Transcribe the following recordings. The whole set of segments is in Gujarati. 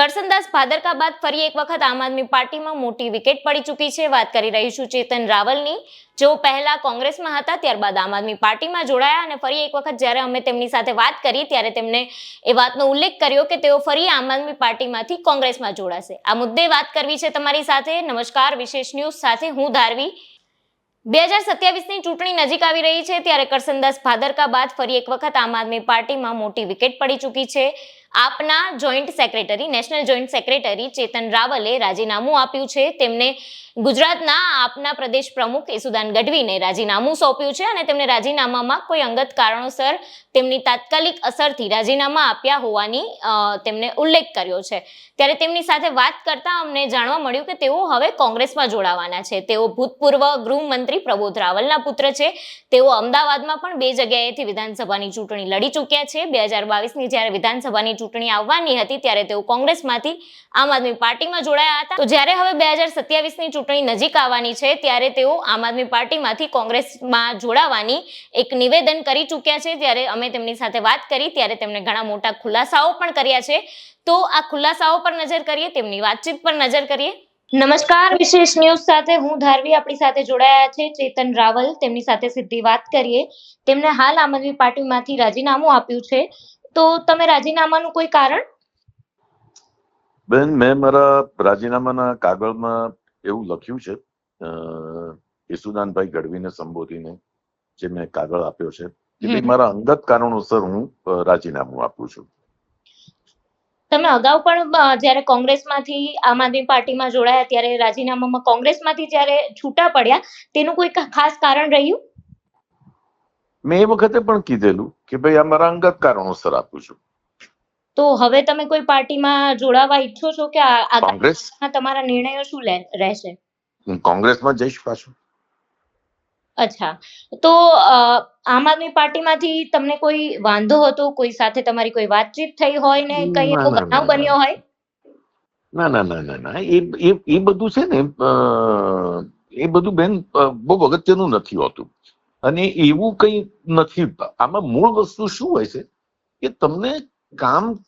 કરસનદાસ ભાદરકા બાદ ફરી એક વખત આમ આદમી પાર્ટીમાં મોટી વિકેટ પડી ચૂકી છે. વાત કરી રહી છું ચેતન રાવલની. જેઓ પહેલા કોંગ્રેસમાં હતા, ત્યારબાદ આમ આદમી પાર્ટીમાં જોડાયા અને ફરી એક વખત જ્યારે અમે તેમની સાથે વાત કરી, ત્યારે તેમણે એ વાતનો ઉલ્લેખ કર્યો કે તેઓ ફરી આમ આદમી પાર્ટીમાંથી કોંગ્રેસમાં જોડાશે. આ મુદ્દે વાત કરવી છે તમારી સાથે. નમસ્કાર. વિશેષ ન્યૂઝ સાથે હું ધારવી. બે હજાર સત્યાવીસની ચૂંટણી નજીક આવી રહી છે, ત્યારે કરસનદાસ ભાદરકા બાદ ફરી એક વખત આમ આદમી પાર્ટીમાં મોટી વિકેટ પડી ચૂકી છે. આપના joint secretary national joint secretary Chetan રાવલે રાજીનામું આપ્યું છે. તેમને ગુજરાતના આપના પ્રદેશ પ્રમુખ ઈસુદાન ગઢવીને રાજીનામું સોંપ્યું છે અને તેમને રાજીનામામાં કોઈ અંગત કારણોસર તેમની તાત્કાલિક અસરથી રાજીનામા આપ્યા હોવાની તેમને ઉલ્લેખ કર્યો છે. ત્યારે તેમની સાથે વાત કરતા અમને જાણવા મળ્યું કે તેઓ હવે કોંગ્રેસમાં જોડાવાના છે. તેઓ ભૂતપૂર્વ ગૃહમંત્રી પ્રબોધ રાવલના પુત્ર છે. તેઓ અમદાવાદમાં પણ બે જગ્યાએથી વિધાનસભાની ચૂંટણી લડી ચૂક્યા છે. બે હજાર બાવીસની જ્યારે વિધાનસભાની ચૂંટણી આવવાની હતી ત્યારે તેઓ કોંગ્રેસમાંથી આમ આદમી પાર્ટીમાં જોડાયા હતા. તો જ્યારે હવે બે હજાર સત્યાવીસની ચૂંટણી નજીક આવવાની છે, ત્યારે તેઓ આમ આદમી પાર્ટીમાંથી કોંગ્રેસમાં જોડાવાની એક નિવેદન કરી ચૂક્યા છે. ત્યારે અમે તેમની સાથે વાત કરી, ત્યારે તેમણે ઘણા મોટા ખુલાસાઓ પણ કર્યા છે. તો આ ખુલાસાઓ પર નજર કરીએ, તેમની વાતચીત પર નજર કરીએ. નમસ્કાર, વિશેષ ન્યૂઝ સાથે હું ધારવી આપણી સાથે જોડાયા છે ચેતન રાવલ. તેમની સાથે સીધી વાત કરીએ. તેમને હાલ આમ આદમી પાર્ટીમાંથી રાજીનામું આપ્યું છે. તો તમે રાજીનામાનું કોઈ કારણ? બેન મેં મારા રાજીનામાના કાગળમાં એવું લખ્યું છે અ, યશુદાનભાઈ ગઢવીને સંબોધીને જે મેં કાગળ આપ્યો છે કે મારા અંગત કારણોસર હું રાજીનામું આપું છું. તમે અગાઉ પણ જ્યારે કોંગ્રેસમાંથી આમ આદમી પાર્ટીમાં જોડાયા ત્યારે રાજીનામામાં કોંગ્રેસમાંથી જ્યારે છૂટા પડ્યા તેનું કોઈ ખાસ કારણ રહ્યું? મેં એ વખતે પણ કીધેલું કે ભાઈ આ મારા અંગત કારણોસર આપું છું. તો હવે તમે કોઈ પાર્ટીમાં જોડાવા ઈચ્છો છો કે આ- કોંગ્રેસ? તમારા નિર્ણયો શું રહેશે? કોંગ્રેસમાં જઈશ પાછું. અચ્છા. તો આમ આદમી પાર્ટીમાંથી તમને કોઈ વાંધો હતો? કોઈ સાથે તમારી કોઈ વાતચીત થઈ હોય ને કઈ એવો બનાવ બન્યો હોય? ના ના ના ના ના. એ એ એ બધું છે ને એ બધું બેન બહુ અગત્યનું નથી હોતું. અને એવું કંઈ નથી. આમાં મૂળ વસ્તુ શું હોય છે? કે તમને કામ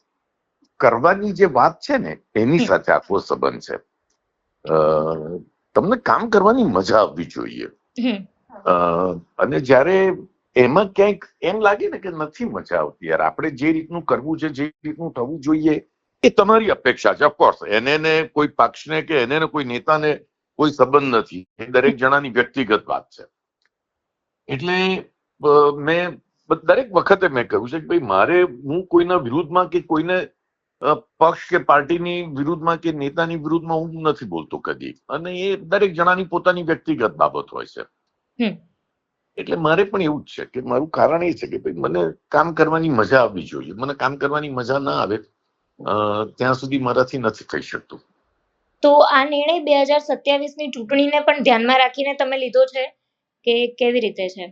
કરવાની જે વાત છે ને એની સાથે આખો સંબંધ છે. તમને કામ કરવાની મજા આવવી જોઈએ. અ, અને જ્યારે એમાં ક્યાંક એમ લાગે ને કે નથી મજા આવતી યાર આપણે જે રીતનું કરવું છે જે રીતનું થવું જોઈએ એ તમારી અપેક્ષા છે. ઓફકોર્સ એને કોઈ પક્ષને કે એને કોઈ નેતાને કોઈ સંબંધ નથી. એ દરેક જણાની વ્યક્તિગત વાત છે. એટલે મેં દરેક વખતે મેં કહ્યું છે કે ભાઈ મારે હું કોઈના વિરુદ્ધમાં કે કોઈને પક્ષ કે પાર્ટીની વિરુદ્ધમાં કે નેતાની વિરુદ્ધમાં હું નથી બોલતો કદી. અને એ દરેક જણાની પોતાની વ્યક્તિગત બાબત હોય છે. એટલે મારે પણ એવું જ છે કે મારું કારણ એ છે કે ભાઈ મને કામ કરવાની મજા આવવી જોઈએ. મને કામ કરવાની મજા ના આવે ત્યાં સુધી મારાથી નથી થઈ શકતું. તો આ નિર્ણય બે હજાર સત્યાવીસની ચૂંટણીને પણ ધ્યાનમાં રાખીને તમે લીધો છે? કે કેવી રીતે છે?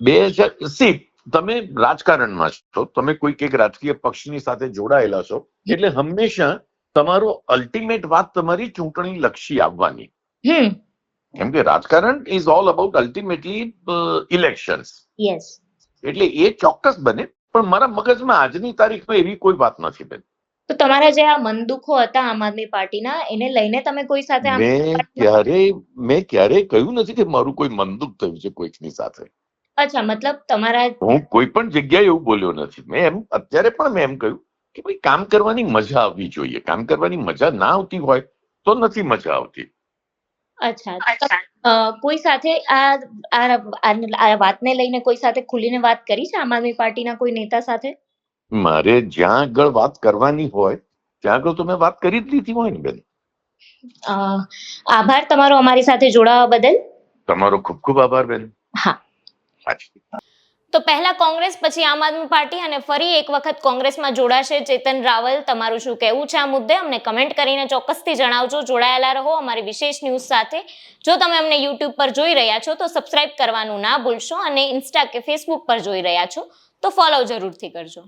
બે હજાર સી તમે રાજકારણમાં છો તમે કોઈક એક રાજકીય પક્ષની સાથે જોડાયેલા છો એટલે હંમેશા તમારો અલ્ટિમેટ વાત તમારી ચૂંટણી લક્ષી આવવાની. હમ. કેમ કે રાજકારણ is all about ultimately elections yes એટલે એ ચોક્કસ બને પણ મારા મગજમાં આજની તારીખમાં એવી કોઈ વાત નથી બેન તો તમારા જે આ મન દુખો હતા આમ આદમી પાર્ટીના એને લઈને તમે કોઈ સાથે મેં ક્યારે મેં ક્યારે કહ્યું નથી કે મારું કોઈ મનદુખ થયું છે કોઈકની સાથે. અચ્છા મતલબ તમારા હું કોઈ પણ જગ્યાએ એવું બોલ્યો નથી. મેં એમ અત્યારે પણ મેં એમ કહ્યું કે ભાઈ કામ કરવાની મજા આવવી જોઈએ. કામ કરવાની મજા ના આવતી હોય તો નથી મજા આવતી. અચ્છા કોઈ સાથે આ- આ વાતને લઈને કોઈ સાથે ખુલીને વાત કરી છે આમ આદમી પાર્ટીના કોઈ નેતા સાથે? મારે જ્યાં આગળ વાત કરવાની હોય ત્યાં આગળ તો મેં વાત કરી જ લીધી હોય ને બેન. આભાર તમારો અમારી સાથે જોડાવા બદલ. તમારો ખૂબ ખૂબ આભાર બેન. હા. તો પહેલા કોંગ્રેસ પછી આમ આદમી પાર્ટી અને ફરી એક વખત કોંગ્રેસમાં જોડાશે ચેતન રાવલ. તમારું શું કહેવું છે આ મુદ્દે? અમને કમેન્ટ કરીને ચોક્કસથી જણાવજો. જોડાયેલા રહો અમારી વિશેષ ન્યૂઝ સાથે. જો તમે અમને યુટ્યુબ પર જોઈ રહ્યા છો તો સબસ્ક્રાઇબ કરવાનું ના ભૂલશો અને ઇન્સ્ટા કે ફેસબુક પર જોઈ રહ્યા છો તો ફોલો જરૂરથી કરજો.